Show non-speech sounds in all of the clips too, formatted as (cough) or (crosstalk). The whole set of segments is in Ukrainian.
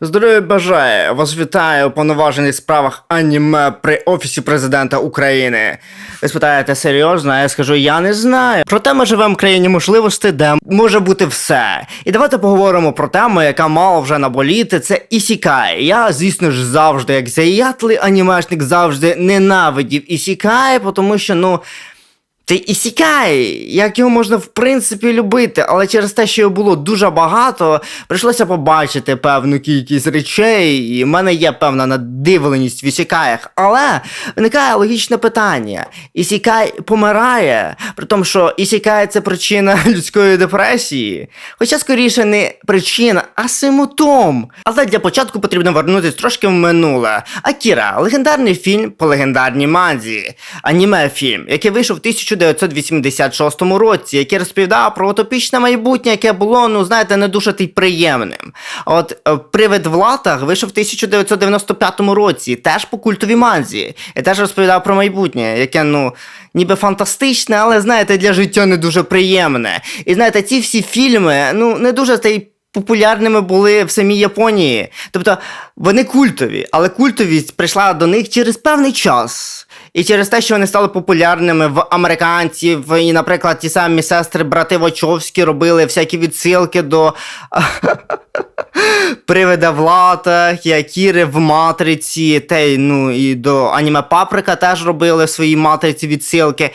Здоров'я бажає! Вас вітає у повноважених справах аніме при Офісі президента України. Ви спитаєте серйозно, я скажу, я не знаю. Проте ми живемо в країні можливостей, де може бути все. І давайте поговоримо про тему, яка мала вже наболіти, це Ісікай. Я, звісно ж, завжди, як заятлий анімешник, завжди ненавидів Ісікай, тому що, ну. Ти ісікай, як його можна в принципі любити, але через те, що його було дуже багато, прийшлося побачити певну кількість речей, і в мене є певна надивленість в ісікаях. Але виникає логічне питання: Ісікай помирає, при тому, що ісікай це причина (laughs) людської депресії. Хоча скоріше не причина, а симптом. Але для початку потрібно вернутися трошки в минуле. Акіра легендарний фільм по легендарній манзі, аніме фільм, який вийшов в 1986 році, який розповідав про утопічне майбутнє, яке було, ну знаєте, не дуже й приємним. От е, привид в латах вийшов в 1995 році, теж по культовій манзі, і теж розповідав про майбутнє, яке, ну, ніби фантастичне, але знаєте, для життя не дуже приємне. І знаєте, ці всі фільми, ну, не дуже та й популярними були в самій Японії. Тобто вони культові, але культовість прийшла до них через певний час. І через те, що вони стали популярними в американців, і, наприклад, ті самі сестри брати Вачовські робили всякі відсилки до (laughs) привида в латах, і Акіри в матриці, й ну і до аніме Паприка теж робили в своїй матриці відсилки.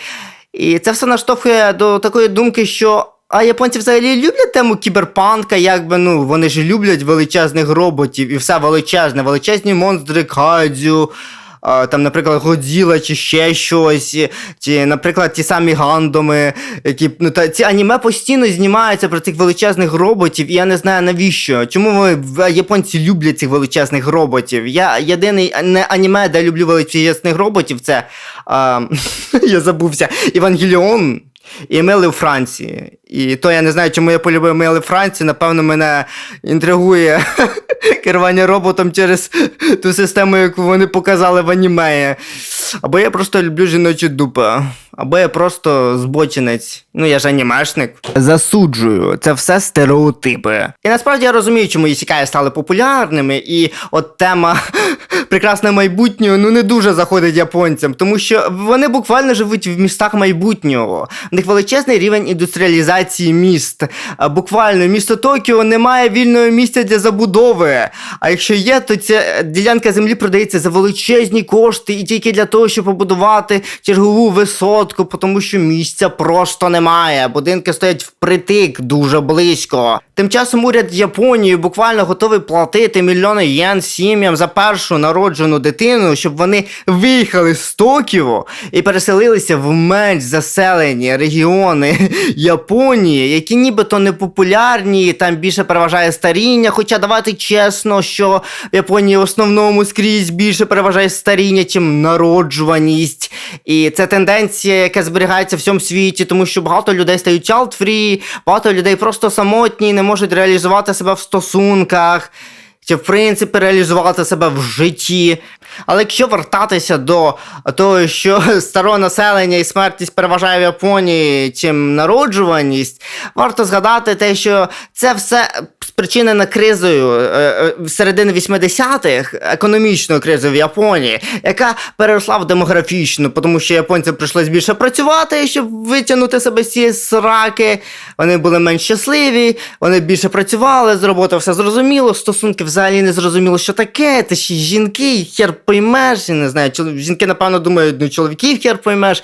І це все наштовхує до такої думки, що. А японці взагалі люблять тему кіберпанка, якби ну вони ж люблять величезних роботів і все величезне, величезні монстри кайдзю, а, там, наприклад, Годзіла чи ще щось, чи, наприклад, ті самі гандоми, які ну та ці аніме постійно знімаються про цих величезних роботів, і я не знаю навіщо. Чому японці люблять цих величезних роботів? Я єдиний не аніме, де люблю величезних роботів, це а, (laughs) я забувся Євангеліон. І мили у Франції. І то я не знаю, чому я полюбив мили Франції. Напевно, мене інтригує (laughs) керування роботом через ту систему, яку вони показали в аніме. Або я просто люблю жіночі дупи, або я просто збочинець. Ну я ж анімешник. Засуджую, це все стереотипи. І насправді я розумію, чому ісікаї стали популярними, і от тема (laughs) прекрасне майбутнього ну не дуже заходить японцям, тому що вони буквально живуть в містах майбутнього. В них величезний рівень індустріалізації міст. Буквально місто Токіо не має вільного місця для забудови. А якщо є, то ця ділянка землі продається за величезні кошти і тільки для того, щоб побудувати чергову висотку, тому що місця просто немає. Будинки стоять впритик дуже близько. Тим часом уряд Японії буквально готовий платити мільйони єн сім'ям за першу народжену дитину, щоб вони виїхали з Токіо і переселилися в менш заселені регіони (laughs) Японії, які нібито не популярні, там більше переважає старіння. Хоча давайте чесно, що в Японії в основному скрізь більше переважає старіння, чим народжуваність. І це тенденція, яка зберігається в всьому світі, тому що багато людей стають child-free, багато людей просто самотні, не можуть реалізувати себе в стосунках. Чи в принципі реалізувати себе в житті. Але якщо вертатися до того, що (laughs) старе населення і смертність переважає в Японії, чим народжуваність, варто згадати те, що це все спричинено кризою е, е, середини 80-х, економічною кризою в Японії, яка переросла в демографічну, тому що японцям прийшлось більше працювати, щоб витягнути себе з цієї сраки. Вони були менш щасливі, вони більше працювали, з роботи все зрозуміло, стосунки взагалі не зрозуміло, що таке, та ще жінки, хер поймеш, я не знаю, жінки, напевно, думають, ну чоловіків хер поймеш.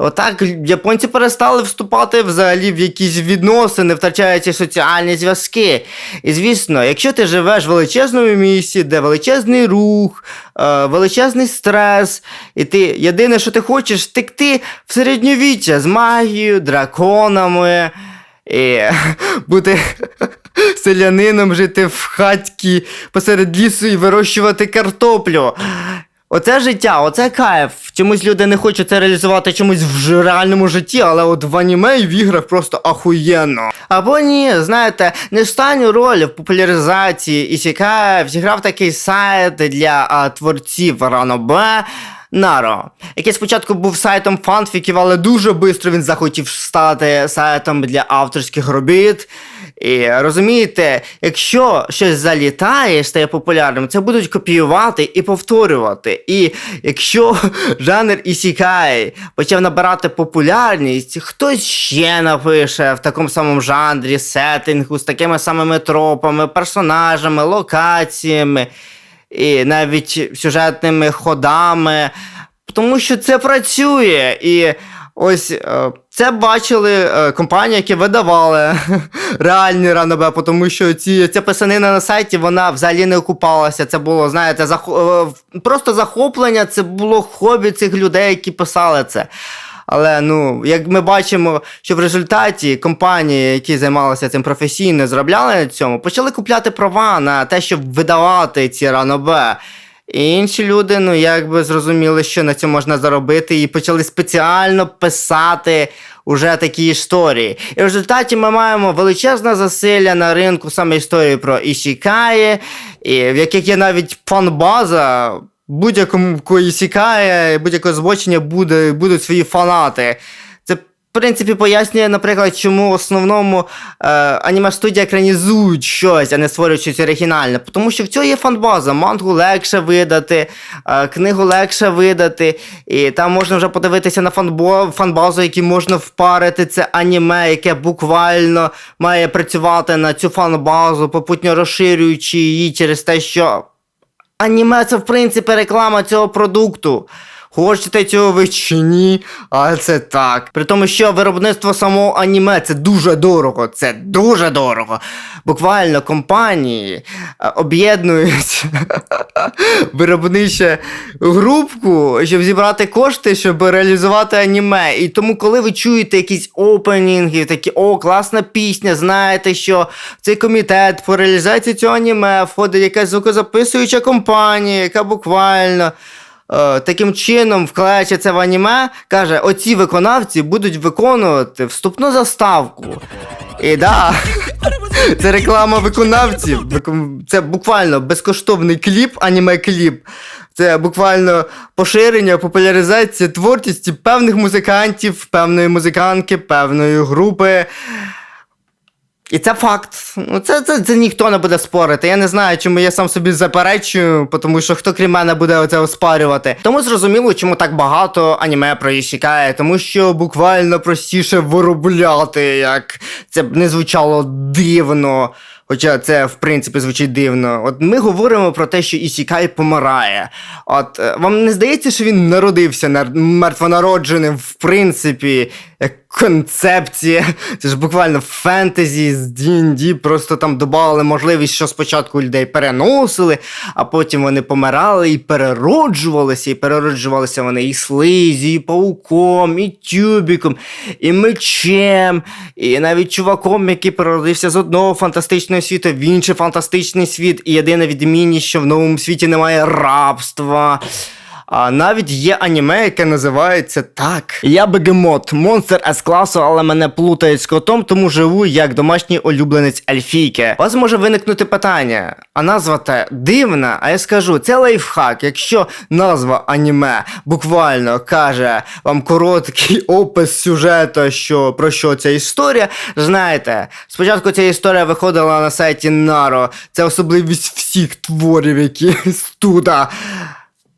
Отак японці перестали вступати взагалі в якісь відносини, втрачаючи соціальні зв'язки. І звісно, якщо ти живеш в величезному місті, де величезний рух, е, величезний стрес, і ти єдине, що ти хочеш, втекти в середньовіччя з магією, драконами. І (laughs) бути (laughs) селянином, жити в хатці посеред лісу і вирощувати картоплю. Оце життя, оце кайф. Чомусь люди не хочуть це реалізувати чомусь в реальному житті, але от в аніме і в іграх просто ахуєнно. Або ні, знаєте, не останню роль в популяризації Ісікаєв зіграв такий сайт для а, творців Ранобе. Наро, який спочатку був сайтом фанфіків, але дуже швидко він захотів стати сайтом для авторських робіт. І розумієте, якщо щось залітає, стає популярним, це будуть копіювати і повторювати. І якщо (laughs) жанр Ісікай почав набирати популярність, хтось ще напише в такому самому жанрі, сеттингу, з такими самими тропами, персонажами, локаціями і навіть сюжетними ходами. Тому що це працює. І ось е, це бачили е, компанії, які видавали (laughs) реальні ранобе, тому що ці, ця писанина на сайті вона взагалі не окупалася. Це було, знаєте, захо- е, просто захоплення, це було хобі цих людей, які писали це. Але ну, як ми бачимо, що в результаті компанії, які займалися цим професійно, заробляли на цьому, почали купляти права на те, щоб видавати ці ранобе. І інші люди, ну якби зрозуміли, що на цьому можна заробити, і почали спеціально писати уже такі історії. І в результаті ми маємо величезне засилля на ринку саме історії про Ішікаї, і в яких є навіть фан-база. Будь-якому кого Ісікає, будь-якого збочення буде, будуть свої фанати. В принципі, пояснює, наприклад, чому в основному е, аніме студія екранізують щось, а не створюють щось оригінальне. Тому що в цього є фанбаза. Мангу легше видати, е, книгу легше видати, і там можна вже подивитися на фанбо, фанбазу, які можна впарити. Це аніме, яке буквально має працювати на цю фанбазу, попутньо розширюючи її через те, що аніме це в принципі реклама цього продукту. Хочете цього ви чи ні, але це так. При тому, що виробництво самого аніме це дуже дорого. Це дуже дорого. Буквально компанії е, об'єднують (laughs) виробниче групку, щоб зібрати кошти, щоб реалізувати аніме. І тому, коли ви чуєте якісь опенінги, такі о, класна пісня, знаєте, що цей комітет по реалізації цього аніме входить якась звукозаписуюча компанія, яка буквально. Е, Таким чином вкладаючи це в аніме, каже, оці виконавці будуть виконувати вступну заставку. І да, (laughs) це реклама виконавців. Це буквально безкоштовний кліп, аніме-кліп. Це буквально поширення, популяризація творчості певних музикантів, певної музиканки, певної групи. І це факт. Ну, це, це, це ніхто не буде спорити. Я не знаю, чому я сам собі заперечую, тому що хто крім мене буде оце оспарювати. Тому зрозуміло, чому так багато аніме про Ішікає, тому що буквально простіше виробляти, як це б не звучало дивно. Хоча це в принципі звучить дивно. От ми говоримо про те, що Ісікай помирає. От е, вам не здається, що він народився нар- мертвонародженим, в принципі, концепція. Це ж буквально фентезі з D&D, просто там додали можливість, що спочатку людей переносили, а потім вони помирали і перероджувалися, і перероджувалися вони і слизі, і пауком, і тюбіком, і мечем, і навіть чуваком, який переродився з одного фантастичного світу в інший фантастичний світ. І єдина відмінність, що в новому світі немає рабства. А навіть є аніме, яке називається так. Я бегемот, монстр С класу, але мене плутають з котом, тому живу як домашній улюбленець Ельфійки. У вас може виникнути питання, а назва та дивна, а я скажу, це лайфхак. Якщо назва аніме буквально каже вам короткий (laughs) опис сюжету, що про що ця історія, знаєте, спочатку ця історія виходила на сайті Наро. Це особливість всіх творів, які (laughs) студа.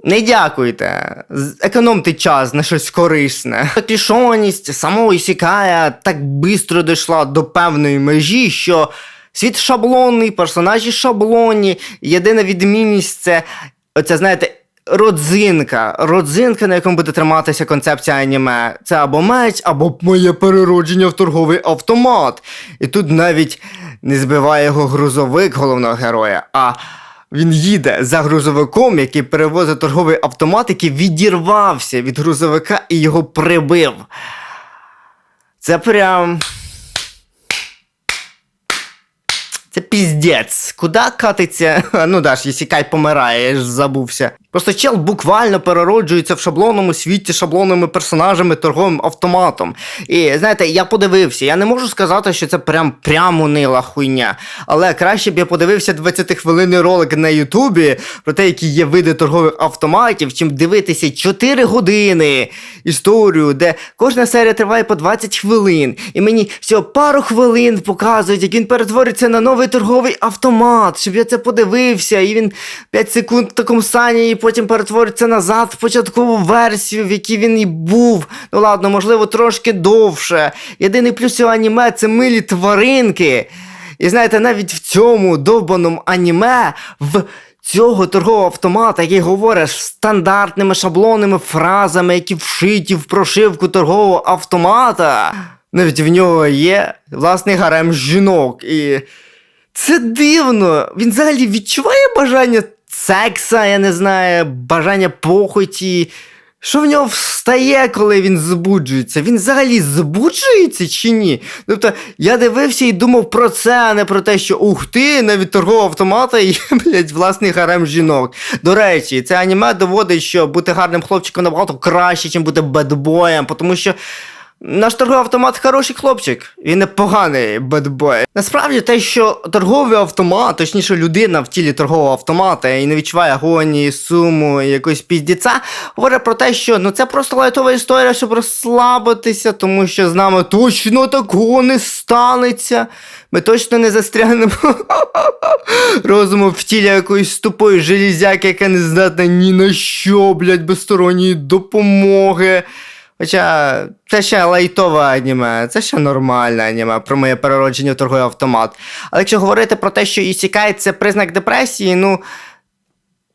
Не дякуйте, економте час на щось корисне. Клішованість самого Ісікая так бистро дійшла до певної межі, що світ шаблонний, персонажі шаблонні. Єдина відмінність це, оця, знаєте, родзинка. Родзинка, на якому буде триматися концепція аніме. Це або меч, або моє переродження в торговий автомат. І тут навіть не збиває його грузовик головного героя, а. Він їде за грузовиком, який перевозить торговий автомат, який відірвався від грузовика і його прибив. Це прям. Це піздець. Куди катиться? (laughs) Ну Даш, якщо кай помирає, я ж забувся. Просто чел буквально перероджується в шаблонному світі шаблонними персонажами торговим автоматом. І знаєте, я подивився, я не можу сказати, що це прям прямо нила хуйня. Але краще б я подивився 20-хвилинний ролик на Ютубі про те, які є види торгових автоматів, чим дивитися 4 години історію, де кожна серія триває по 20 хвилин. І мені всього пару хвилин показують, як він перетвориться на новий торговий автомат, щоб я це подивився, і він 5 секунд в такому стані, потім перетвориться назад в початкову версію, в якій він і був. Ну ладно, можливо, трошки довше. Єдиний плюс цього аніме це милі тваринки. І знаєте, навіть в цьому довбаному аніме в цього торгового автомата, який говориш стандартними шаблонними фразами, які вшиті в прошивку торгового автомата. Навіть в нього є власний гарем жінок. І це дивно. Він взагалі відчуває бажання секса, я не знаю, бажання похоті. Що в нього встає, коли він збуджується? Він взагалі збуджується чи ні? Тобто я дивився і думав про це, а не про те, що ух ти, навіть торгового автомата є, (laughs) блядь, власний гарем жінок. До речі, це аніме доводить, що бути гарним хлопчиком набагато краще, ніж бути бедбоєм, тому що. Наш торговий автомат хороший хлопчик, він не поганий бедбой. Насправді те, що торговий автомат, точніше людина в тілі торгового автомата і не відчуває агонії, суму, і якогось піздіця, говорить про те, що ну це просто лайтова історія, щоб розслабитися, тому що з нами точно такого не станеться. Ми точно не застрягнемо (laughs) розумом в тілі якоїсь тупої железяки, яка не здатна ні на що, блядь, без сторонньої допомоги. Хоча це ще лайтове аніме, це ще нормальне аніме про моє переродження в торговий автомат. Але якщо говорити про те, що Ісікай це признак депресії, ну.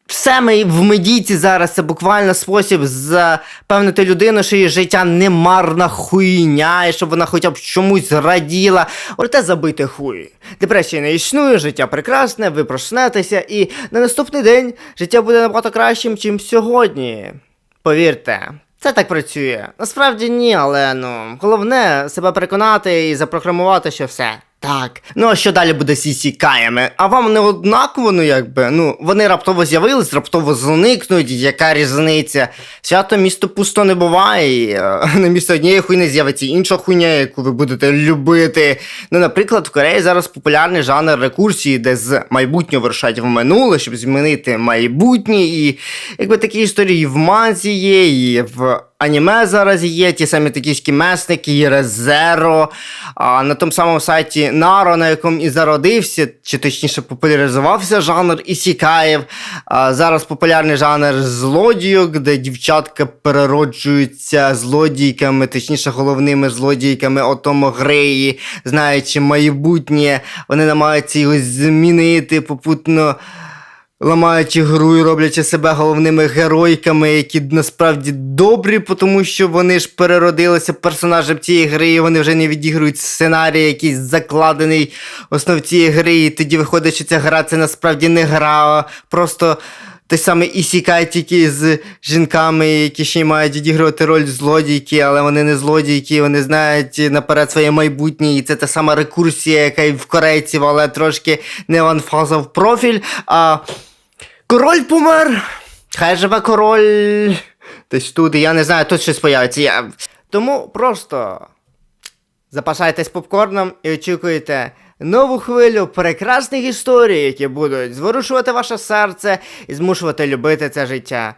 Все ми в медійці зараз це буквально спосіб запевнити людину, що її життя не марна хуйня, і щоб вона хоча б чомусь раділа. Проте забити хуй. Депресія не існує, життя прекрасне, ви проснетеся, і на наступний день життя буде набагато кращим, ніж сьогодні. Повірте. Це так працює. Насправді ні, але ну головне себе переконати і запрограмувати, що все. Так. Ну а що далі буде з ісікаями? А вам не однаково, ну якби, ну, вони раптово з'явились, раптово зникнуть, яка різниця? Свято місто пусто не буває, е, (laughs) на місто однієї хуйни з'явиться інша хуйня, яку ви будете любити. Ну, наприклад, в Кореї зараз популярний жанр рекурсії, де з майбутнього вирушать в минуле, щоб змінити майбутнє. І якби такі історії в манзі є, і в аніме зараз є, ті самі токійські месники, і Резеро. А на тому самому сайті Наро, на якому і зародився, чи точніше популяризувався жанр ісікаїв. А зараз популярний жанр злодійок, де дівчатка перероджуються злодійками, точніше головними злодійками Отомо Греї, знаючи майбутнє, вони намагаються його змінити, попутно ламаючи гру і роблячи себе головними геройками, які насправді добрі, тому що вони ж переродилися персонажем цієї гри, і вони вже не відігрують сценарій, якийсь закладений основ цієї гри, і тоді виходить, що ця гра це насправді не гра, а просто. Той самий Ісікай тільки з жінками, які ще й мають відігрувати роль злодійки, але вони не злодійки, вони знають наперед своє майбутнє, і це та сама рекурсія, яка й в корейців, але трошки не ванфаза в профіль. А король помер. Хай живе король. Десь тут, я не знаю, тут щось появиться. Я... Тому просто запасайтесь попкорном і очікуйте нову хвилю прекрасних історій, які будуть зворушувати ваше серце і змушувати любити це життя.